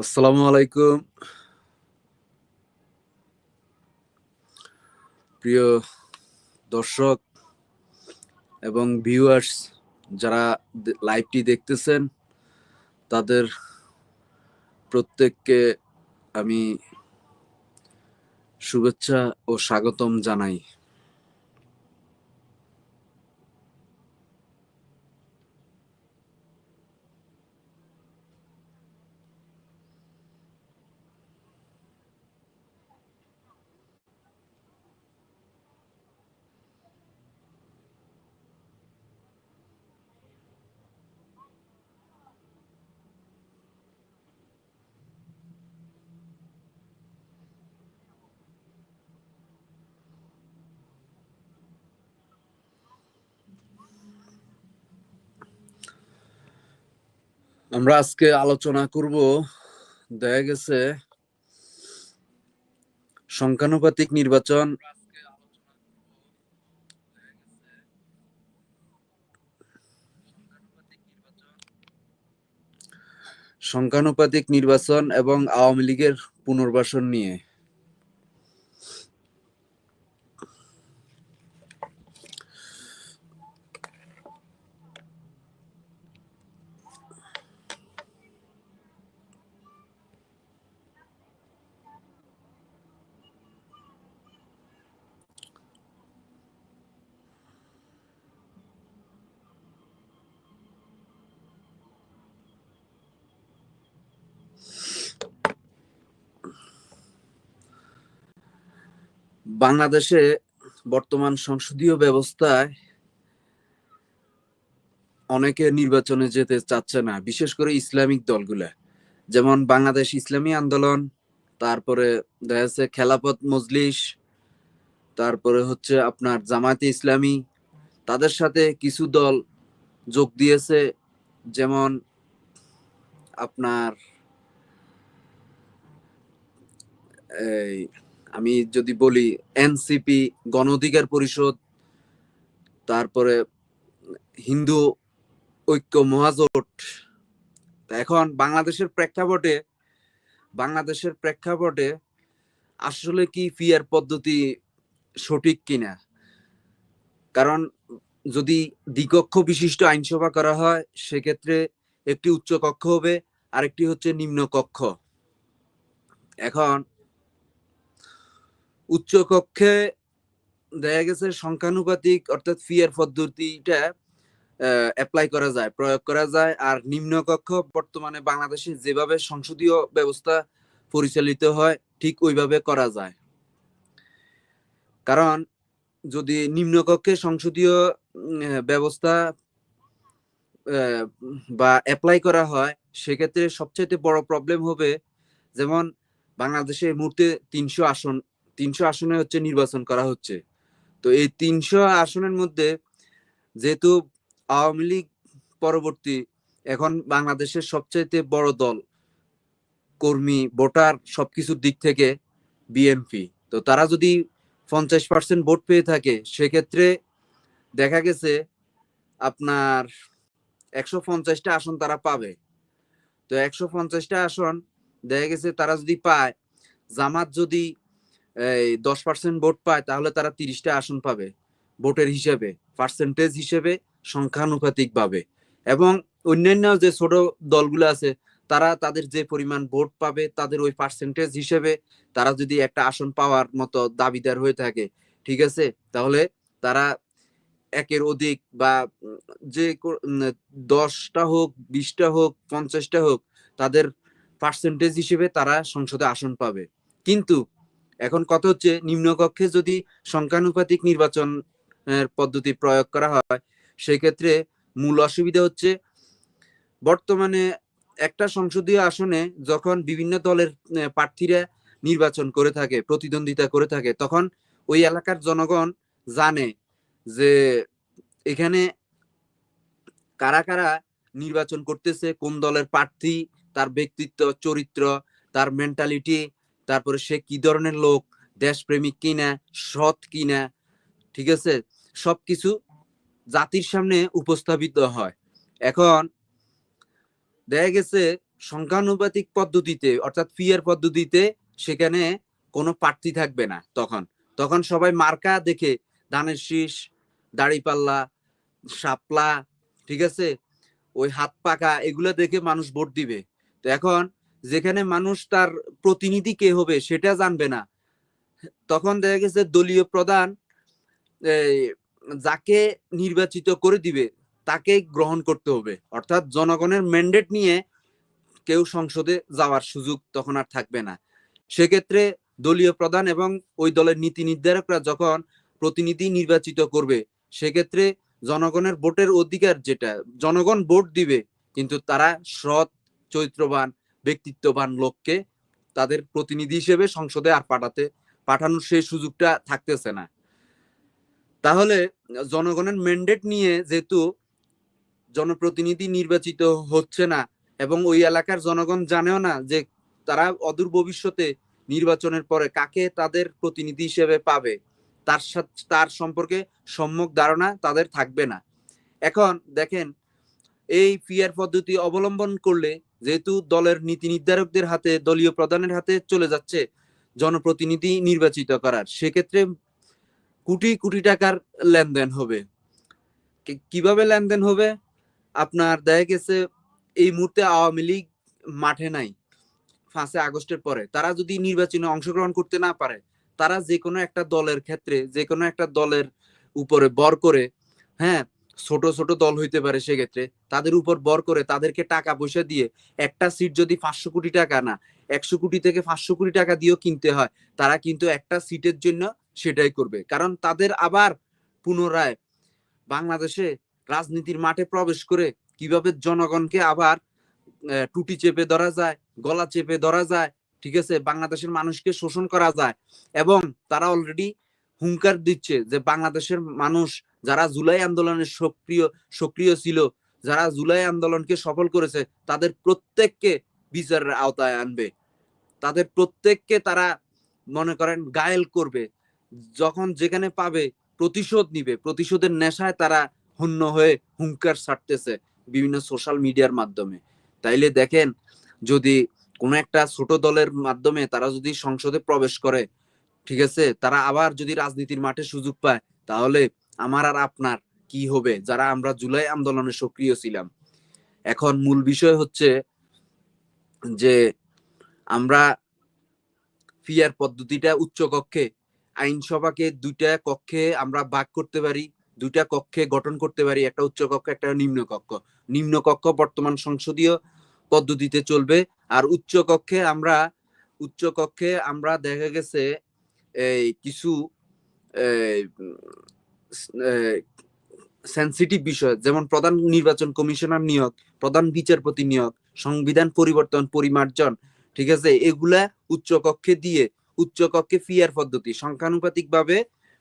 আসসালামু আলাইকুম। প্রিয় দর্শক এবং ভিউয়ার্স যারা লাইভটি দেখতেছেন, তাদের প্রত্যেককে আমি শুভেচ্ছা ও স্বাগতম জানাই। আমরা আজকে আলোচনা করব, দেখা গেছে সংখ্যানুপাতিক নির্বাচন সংখ্যানুপাতিক নির্বাচন এবং আওয়ামী লীগের পুনর্বাসন নিয়ে। বাংলাদেশে বর্তমান সংসদীয় ব্যবস্থায় অনেকে নির্বাচনে যেতে চাচ্ছে না, বিশেষ করে ইসলামিক দলগুলা। যেমন বাংলাদেশ ইসলামী আন্দোলন, তারপরে দেখা যাচ্ছে খেলাপথ মজলিস, তারপরে হচ্ছে আপনার জামায়াতে ইসলামী। তাদের সাথে কিছু দল যোগ দিয়েছে, যেমন আপনার এই আমি যদি বলি এনসিপি গণ অধিকার পরিষদ, তারপরে হিন্দু ঐক্য মহাজোট এখন বাংলাদেশের প্রেক্ষাপটে বাংলাদেশের প্রেক্ষাপটে আসলে কি ফিয়ার পদ্ধতি সঠিক কিনা? কারণ যদি দ্বিকক্ষ বিশিষ্ট আইনসভা করা হয়, সেক্ষেত্রে একটি উচ্চ কক্ষ হবে, আরেকটি হচ্ছে নিম্ন কক্ষ এখন উচ্চ কক্ষে দেখা গেছে সংখ্যানুপাতিক, অর্থাৎ ফিয়ার পদ্ধতিটা অ্যাপ্লাই করা যায়, প্রয়োগ করা যায়। আর নিম্ন কক্ষ বর্তমানে বাংলাদেশে যেভাবে সংসদীয় ব্যবস্থা পরিচালিত হয়, ঠিক ওইভাবে করা যায়। কারণ যদি নিম্নকক্ষে সংসদীয় ব্যবস্থা বা অ্যাপ্লাই করা হয়, সেক্ষেত্রে সবচেয়ে বড় প্রবলেম হবে, যেমন বাংলাদেশে মুহূর্তে তিনশো আসন তিনশো আসনে হচ্ছে নির্বাচন করা হচ্ছে। তো এই তিনশো আসনের মধ্যে যেহেতু আওয়ামী লীগ পরবর্তী এখন বাংলাদেশের সবচাইতে বড় দল, কর্মী, ভোটার সবকিছুর দিক থেকে বিএনপি। তো তারা যদি পঞ্চাশ পার্সেন্ট ভোট পেয়ে থাকে, সেক্ষেত্রে দেখা গেছে আপনার একশো পঞ্চাশটা আসন তারা পাবে। তো একশো পঞ্চাশটা আসন দেখা গেছে তারা যদি পায়, জামাত যদি দশ পার্সেন্ট ভোট পায়, তাহলে তারা তিরিশটা আসন পাবে। ভোটের হিসেবে পার্সেন্টেজ হিসেবে সংখ্যানুপাতিক ভাবে এবং অন্যান্য যে ছোট দলগুলো আছে, তারা তাদের যে পরিমাণ ভোট পাবে, তাদের ওই পার্সেন্টেজ হিসেবে তারা যদি একটা আসন পাওয়ার মতো দাবিদার হয়ে থাকে, ঠিক আছে? তাহলে তারা একের অধিক বা যে দশটা হোক, বিশটা হোক, পঞ্চাশটা হোক, তাদের পার্সেন্টেজ হিসেবে তারা সংসদে আসন পাবে। কিন্তু এখন কথা হচ্ছে নিম্নকক্ষে যদি সংখ্যানুপাতিক নির্বাচন পদ্ধতি প্রয়োগ করা হয় সেক্ষেত্রে মূল অসুবিধা হচ্ছে বর্তমানে একটা সংসদীয় আসনে যখন বিভিন্ন দলের প্রার্থীরা নির্বাচন করে থাকে, প্রতিদ্বন্দ্বিতা করে থাকে, তখন ওই এলাকার জনগণ জানে যে এখানে কারা কারা নির্বাচন করতেছে, কোন দলের প্রার্থী, তার ব্যক্তিত্ব, চরিত্র, তার মেন্টালিটি তারপরে সে কি ধরনের লোক, দেশপ্রেমিক কিনা, সৎ কিনা, ঠিক আছে? সবকিছু জাতির সামনে উপস্থাপিত হয়। এখন দেখা গেছে সংখ্যানুপাতিক পদ্ধতিতে, অর্থাৎ ফিয়ার পদ্ধতিতে সেখানে কোনো প্রার্থী থাকবে না তখন। তখন সবাই মার্কা দেখে ধানের শীষ দাড়িপাল্লা শাপলা, ঠিক আছে? ওই হাত পাকা এগুলো দেখে মানুষ ভোট দিবে। তো এখন যেখানে মানুষ তার প্রতিনিধি কে হবে সেটা জানবে না। তখন দেখা গেছে দলীয় প্রধান যাকে নির্বাচিত করে দিবে, তাকে গ্রহণ করতে হবে। অর্থাৎ জনগণের ম্যান্ডেট নিয়ে কেউ সংসদে যাওয়ার সুযোগ তখন আর থাকবে না। সেক্ষেত্রে দলীয় প্রধান এবং ওই দলের নীতি নির্ধারকরা যখন প্রতিনিধি নির্বাচিত করবে, সেক্ষেত্রে জনগণের ভোটের অধিকার যেটা, জনগণ ভোট দিবে, কিন্তু তারা সৎ, চরিত্রবান ব্যক্তিত্ববান লোককে তাদের প্রতিনিধি হিসেবে সংসদে আর পাঠাতে, পাঠানোর সেই সুযোগটা থাকতেছে না। তাহলে জনগণের ম্যান্ডেট নিয়ে যেহেতু জনপ্রতিনিধি নির্বাচিত হচ্ছে না এবং ওই এলাকার জনগণ জানেও না যে তারা অদূর ভবিষ্যতে নির্বাচনের পরে কাকে তাদের প্রতিনিধি হিসেবে পাবে, তার সাথে, তার সম্পর্কে সম্যক ধারণা তাদের থাকবে না। এখন দেখেন এই ফিয়ার পদ্ধতি অবলম্বন করলে যেহেতু দলের নীতি নির্ধারকদের হাতে, দলীয় প্রধানের হাতে চলে যাচ্ছে জনপ্রতিনিধি নির্বাচিত করার। সেক্ষেত্রে কোটি কোটি টাকার লেনদেন হবে। কীভাবে লেনদেন হবে? আপনার দেখা গেছে এই মুহূর্তে আওয়ামী লীগ মাঠে নাই ফাঁসে আগস্টের পরে। তারা যদি নির্বাচনে অংশগ্রহণ করতে না পারে, তারা যে কোনো একটা দলের ক্ষেত্রে যে কোনো একটা দলের উপরে বর করে হ্যাঁ ছোট ছোট দল হইতে পারে সেক্ষেত্রে তাদের উপর বর করে তাদেরকে টাকা পয়সা দিয়ে একটা সিট যদি পাঁচশো কোটি টাকা না, একশো কোটি থেকে পাঁচশো কোটি টাকা দিয়েও কিনতে হয়, তারা কিন্তু একটা সিটের জন্য সেটাই করবে। কারণ তাদের আবার পুনরায় বাংলাদেশে রাজনীতির মাঠে প্রবেশ করে কীভাবে জনগণকে আবার টুটি চেপে ধরা যায়, গলা চেপে ধরা যায়, ঠিক আছে? বাংলাদেশের মানুষকে শোষণ করা যায় এবং তারা অলরেডি হুঙ্কার দিচ্ছে যে বাংলাদেশের মানুষ যারা জুলাই আন্দোলনের সক্রিয় সক্রিয় ছিল, যারা জুলাই আন্দোলনকে সফল করেছে, তাদের প্রত্যেককে বিচারের আওতায় আনবে। তাদের প্রত্যেককে তারা, মনে করেন, গায়েল করবে। যখন যেখানে পাবে, প্রতিশোধ নিবে। প্রতিশোধের নেশায় তারা হন্য হয়ে হুঙ্কার ছাড়তেছে বিভিন্ন সোশ্যাল মিডিয়ার মাধ্যমে। তাইলে দেখেন, যদি কোনো একটা ছোট দলের মাধ্যমে তারা যদি সংসদে প্রবেশ করে, ঠিক আছে? তারা আবার যদি রাজনীতির মাঠে সুযোগ পায়, তাহলে আমার আর আপনার কি হবে? যারা আমরা জুলাই আন্দোলনে সক্রিয় ছিলাম। এখন মূল বিষয় হচ্ছে যে আমরা ফিয়ার পদ্ধতিটা উচ্চ কক্ষে, আইনসভাকে দুইটা কক্ষে আমরা ভাগ করতে পারি, দুইটা কক্ষে গঠন করতে পারি, একটা উচ্চ কক্ষ, একটা নিম্ন কক্ষ। নিম্ন কক্ষ বর্তমান সংসদীয় পদ্ধতিতে চলবে, আর উচ্চ কক্ষে আমরা, উচ্চ কক্ষে আমরা দেখা গেছে, এই কিছু সেন্সিটিভ বিষয়, যেমন প্রধান নির্বাচন কমিশনার নিয়োগ, প্রধান বিচারপতি নিয়োগ, সংবিধান পরিবর্তন, পরিমার্জন, ঠিক আছে? এগুলা উচ্চ কক্ষে দিয়ে উচ্চ কক্ষে ফিয়ার পদ্ধতি সংখ্যানুপাতিক ভাবে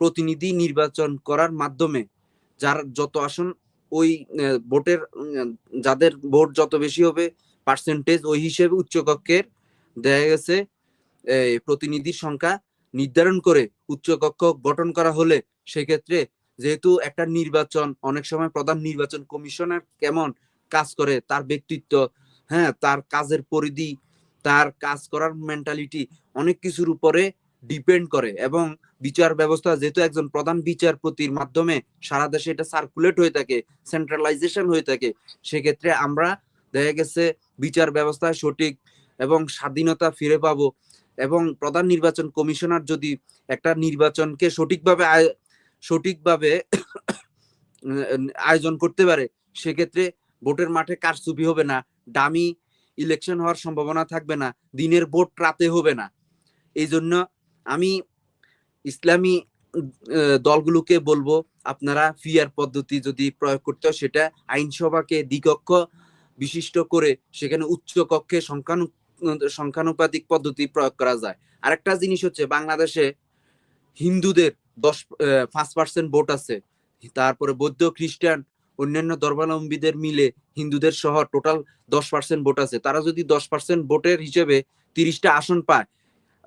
প্রতিনিধি নির্বাচন করার মাধ্যমে যার যত আসন, ওই ভোটের যাদের ভোট যত বেশি হবে পার্সেন্টেজ ওই হিসেবে উচ্চ কক্ষের দেখা গেছে প্রতিনিধির সংখ্যা নির্ধারণ করে উচ্চ কক্ষ গঠন করা হলে সেক্ষেত্রে যেহেতু একটা নির্বাচন, অনেক সময় প্রধান নির্বাচন কমিশনার কেমন কাজ করে, তার ব্যক্তিত্ব হ্যাঁ তার কাজের পরিধি, তার কাজ করার মেন্টালিটি অনেক কিছুর উপরে ডিপেন্ড করে এবং বিচার ব্যবস্থা যেহেতু একজন প্রধান বিচারপতির মাধ্যমে সারা দেশে এটা সার্কুলেট হয়ে থাকে সেন্ট্রালাইজেশন হয়ে থাকে, সেক্ষেত্রে আমরা দেখা গেছে বিচার ব্যবস্থায় সঠিক এবং স্বাধীনতা ফিরে পাবো। এবং প্রধান নির্বাচন কমিশনার যদি একটা নির্বাচনকে সঠিকভাবে সঠিকভাবে আয়োজন করতে পারে, সেক্ষেত্রে ভোটের মাঠে কারচুপি হবে না ডামি ইলেকশন হওয়ার সম্ভাবনা থাকবে না, দিনের ভোট রাতে হবে না। এই জন্য আমি ইসলামী দলগুলোকে বলব, আপনারা ফিয়ার পদ্ধতি যদি প্রয়োগ করতে হয়, সেটা আইনসভাকে দ্বিকক্ষ বিশিষ্ট করে, সেখানে উচ্চ কক্ষে সংখ্যানু সংখ্যানুপাতিক পদ্ধতি প্রয়োগ করা যায়। আরেকটা জিনিস হচ্ছে বাংলাদেশে হিন্দুদের দশ পাঁচ পার্সেন্ট ভোট আছে। তারপরে বৌদ্ধ, খ্রিস্টান, অন্যান্য ধর্মাবলম্বীদের মিলে হিন্দুদের সহ টোটাল দশ পার্সেন্ট ভোট আছে। তারা যদি দশ পার্সেন্ট ভোটের হিসেবে তিরিশটা আসন পায়,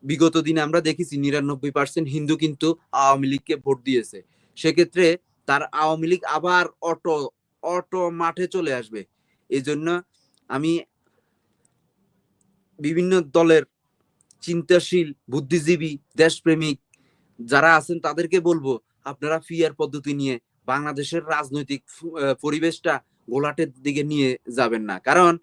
বিগত দিনে আমরা দেখেছি নিরানব্বই পার্সেন্ট হিন্দু কিন্তু আওয়ামী লীগকে ভোট দিয়েছে। সেক্ষেত্রে তার আওয়ামী লীগ আবার অটো অটো মাঠে চলে আসবে। এই জন্য আমি বিভিন্ন দলের চিন্তাশীল, বুদ্ধিজীবী, দেশপ্রেমিক যারা আছেন তাদেরকে বলব, আপনারা ফিয়ার পদ্ধতি নিয়ে বাংলাদেশের রাজনৈতিক পরিবেশটা গোলাটের দিকে নিয়ে যাবেন না। কারণ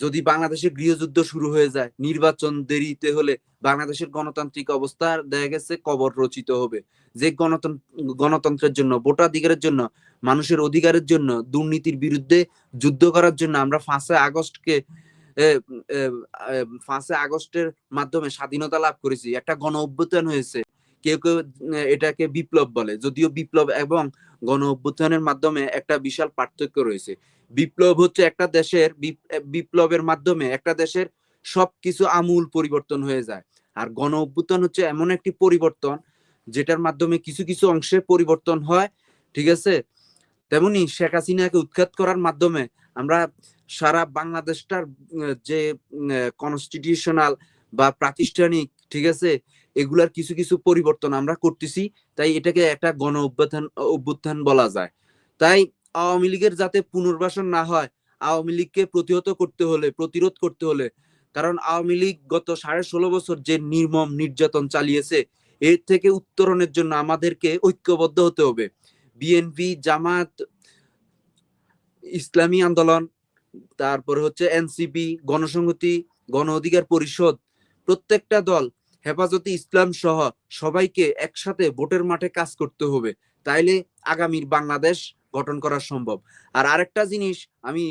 যদি বাংলাদেশে গৃহযুদ্ধ শুরু হয়ে যায়, নির্বাচন দেরিতে হলে বাংলাদেশের গণতান্ত্রিক অবস্থা দেখা গেছে, কবর রচিত হবে। যে গণতন্ত্র গণতন্ত্রের জন্য, ভোটাধিকারের জন্য, মানুষের অধিকারের জন্য, দুর্নীতির বিরুদ্ধে যুদ্ধ করার জন্য আমরা পাঁচে আগস্টকে পাঁচে আগস্টের মাধ্যমে স্বাধীনতা লাভ করেছি। একটা গণ অভ্যুত্থান হয়েছে। কেউ কেউ এটাকে বিপ্লব বলে। যদিও বিপ্লব এবং গণ অভ্যুত্থানের মাধ্যমে একটা বিশাল পার্থক্য রয়েছে। বিপ্লব হচ্ছে একটা দেশের বিপ- বিপ্লবের মাধ্যমে একটা দেশের সবকিছু আমূল পরিবর্তন হয়ে যায়। আর গণ অভ্যুত্থান হচ্ছে এমন একটি পরিবর্তন, যেটার মাধ্যমে কিছু কিছু অংশে পরিবর্তন হয়, ঠিক আছে? তেমনি শেখ হাসিনাকে উৎখাত করার মাধ্যমে আমরা সারা বাংলাদেশটার যে কনস্টিটিউশনাল বা প্রাতিষ্ঠানিক, ঠিক আছে, এগুলার কিছু কিছু পরিবর্তন আমরা করতেছি। তাই এটাকে একটা গণ অভ্যুত্থান অভ্যুত্থান বলা যায়। তাই আওয়ামী লীগের যাতে পুনর্বাসন না হয়, আওয়ামী লীগকে প্রতিহত করতে হলে, প্রতিরোধ করতে হলে, কারণ আওয়ামী লীগ গত সাড়ে ষোলো বছর যে নির্মম নির্যাতন চালিয়েছে, এর থেকে উত্তরণের জন্য আমাদেরকে ঐক্যবদ্ধ হতে হবে। বিএনপি, জামাত ইসলামী আন্দোলন, তারপরে হচ্ছে এনসিপি, গণসংহতি গণ অধিকার পরিষদ, প্রত্যেকটা দল হেফাজতে ইসলাম সহ সবাইকে একসাথে ভোটের মাঠে কাজ করতে হবে। তাইলে আগামীর বাংলাদেশ গঠন করা সম্ভব। আর আরেকটা জিনিস আমি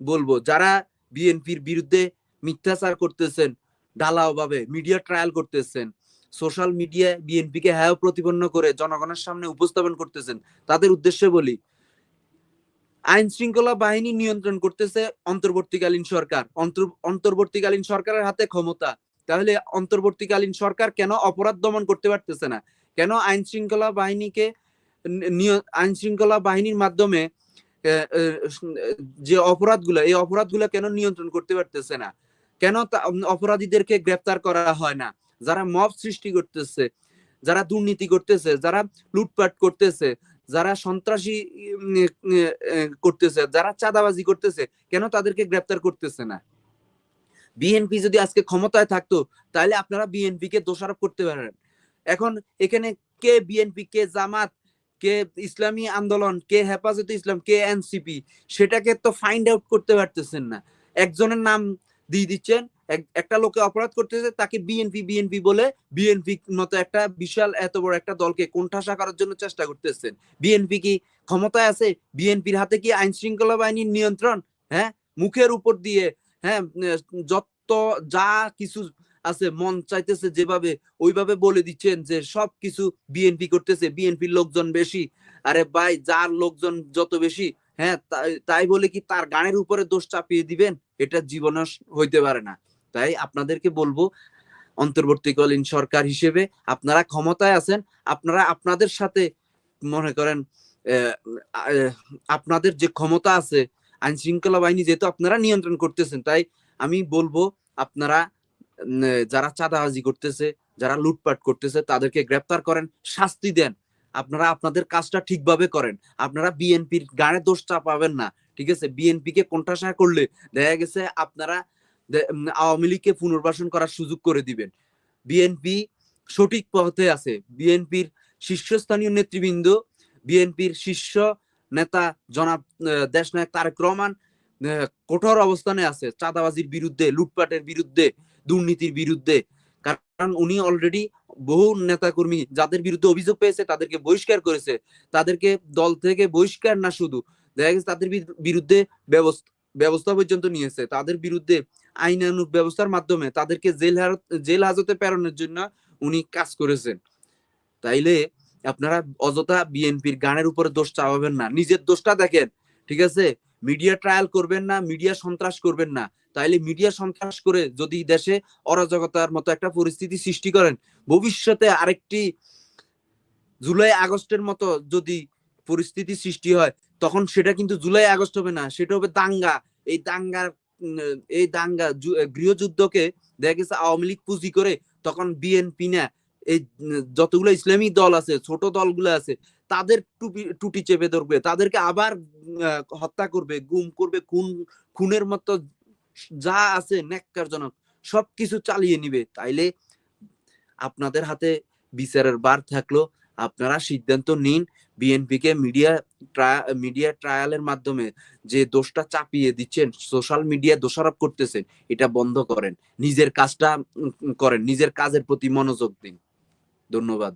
বলব, যারা বিএনপির বিরুদ্ধে মিথ্যাচার করতেছেন ঢালাও ভাবে মিডিয়া ট্রায়াল করতেছেন, সোশ্যাল মিডিয়ায় বিএনপিকে হ্যাঁ প্রতিপন্ন করে জনগণের সামনে উপস্থাপন করতেছেন, তাদের উদ্দেশ্যে বলি আইন শৃঙ্খলা বাহিনী নিয়ন্ত্রণ করতেছে অন্তর্বর্তীকালীন সরকার। অন্তর্বর্তীকালীন সরকারের হাতে ক্ষমতা। তাহলে অন্তর্বর্তীকালীন সরকার কেন অপরাধ দমন করতে পারতেছে না? কেন আইন শৃঙ্খলা বাহিনীকে আইন শৃঙ্খলা বাহিনীর মাধ্যমে যে অপরাধগুলো, এই অপরাধগুলো কেন নিয়ন্ত্রণ করতে পারতেছে না? কেন অপরাধীদেরকে গ্রেপ্তার করা হয় না? যারা মব সৃষ্টি করতেছে, যারা দুর্নীতি করতেছে, যারা লুটপাট করতেছে যারা সন্ত্রাসী করতেছে, যারা চাঁদাবাজি করতেছে, কেন তাদেরকে গ্রেপ্তার করতেছে না? বিএনপি যদি আজকে ক্ষমতায় থাকতো, তাহলে আপনারা বিএনপি কে দোষারোপ করতে পারেন। এখন এখানে কে বিএনপি কে জামাত, কে ইসলামী আন্দোলন, কে হেফাজতে ইসলাম, কে এনসিপি সেটাকে তো ফাইন্ড আউট করতে পারতেছেন না। একজনের নাম দিয়ে দিচ্ছেন একটা লোকে অপরাধ করতেছে, তাকে বিএনপি বিএনপি বলে বিএনপি মতো একটা বিশাল এত বড় একটা দলকে কোণঠাসা করার জন্য চেষ্টা করতেছেন। বিএনপি কি ক্ষমতায় আছে? বিএনপির হাতে কি আইন শৃঙ্খলা বাহিনীর নিয়ন্ত্রণ? হ্যাঁ? মুখের উপর দিয়ে হ্যাঁ যত যা কিছু আছে, মন চাইতেছে যেভাবে, ওইভাবে বলে দিচ্ছেন যে সব কিছু বিএনপি করতেছে। বিএনপির লোকজন বেশি। আরে ভাই, যার লোকজন যত বেশি হ্যাঁ তাই- বলে কি তার গানের উপরে দোষ চাপিয়ে দিবেন? এটা জীবনে হইতে পারে না। তাই আপনাদেরকে বলব অন্তর্বর্তীকালীন সরকার হিসেবে আপনারা ক্ষমতায় আছেন, আপনারা আপনাদের সাথে মনে করেন আপনাদের যে ক্ষমতা আছে, আইন শৃঙ্খলা বাহিনী যেহেতু আপনারা নিয়ন্ত্রণ করতেছেন, তাই আমি বলব আপনারা যারা চাঁদাবাজি করতেছে, যারা লুটপাট করতেছে, তাদেরকে গ্রেপ্তার করেন, শাস্তি দেন। আপনারা আপনাদের কাজটা ঠিকভাবে করেন। আপনারা বিএনপির গানে দোষ চাপাবেন না, ঠিক আছে? বিএনপি কে কোণঠাসা করলে দেখা গেছে আপনারা আওয়ামী লীগকে পুনর্বাসন করার সুযোগ করে দিবেন। বিএনপি সঠিক পথে আছে। বিএনপির শীর্ষস্থানীয় নেতৃবৃন্দ, বিএনপির শীর্ষ নেতা জনাব দেশনায়ক তারেক রহমান কঠোর অবস্থানে আছে। চাঁদাবাজির বিরুদ্ধে, লুটপাটের বিরুদ্ধে, দুর্নীতির বিরুদ্ধে। কারণ উনি অলরেডি বহু নেতাকর্মী, যাদের বিরুদ্ধে অভিযোগ পেয়েছে, তাদেরকে বহিষ্কার করেছে। তাদেরকে দল থেকে বহিষ্কার না শুধু, দেখা গেছে তাদের বিরু- বিরুদ্ধে ব্যবস্থা ব্যবস্থা পর্যন্ত নিয়েছে। তাদের বিরুদ্ধে আইনানুগ ব্যবস্থার মাধ্যমে তাদেরকে জেল জেল হাজতে প্রেরণের জন্য উনি কাজ করেছেন। তাইলে আপনারা অযথা বিএনপির গানের উপরে দোষ চাপাবেন না। নিজের দোষটা দেখেন, ঠিক আছে? মিডিয়া ট্রায়াল করবেন না, মিডিয়া সন্ত্রাস করবেন না। তাইলে মিডিয়া সন্ত্রাস করে যদি দেশে অরাজকতার মতো একটা পরিস্থিতি সৃষ্টি করেন, ভবিষ্যতে আরেকটি জুলাই আগস্টের মতো যদি পরিস্থিতি সৃষ্টি হয়, তখন সেটা কিন্তু জুলাই আগস্ট হবে না, সেটা হবে দাঙ্গা। এই দাঙ্গার এই দাঙ্গা গৃহযুদ্ধকে দেখা গেছে আওয়ামী লীগ পুঁজি করে তখন বিএনপি না, এই যতগুলো ইসলামী দল আছে, ছোট দলগুলো আছে, তাদের টুপি, টুটি চেপে ধরবে, তাদেরকে আবার হত্যা করবে, গুম করবে, খুন, খুনের মতো যা আছে ন্যাক্কারজনক, সবকিছু চালিয়ে নিবে। তাইলে আপনাদের হাতে বিচারের বার থাকল, আপনারা সিদ্ধান্ত নিন বিএনপি কে মিডিয়া মিডিয়া ট্রায়ালের মাধ্যমে যে দোষটা চাপিয়ে দিচ্ছেন সোশ্যাল মিডিয়া দোষারোপ করতেছেন, এটা বন্ধ করেন। নিজের কাজটা করেন। নিজের কাজের প্রতি মনোযোগ দিন। ধন্যবাদ।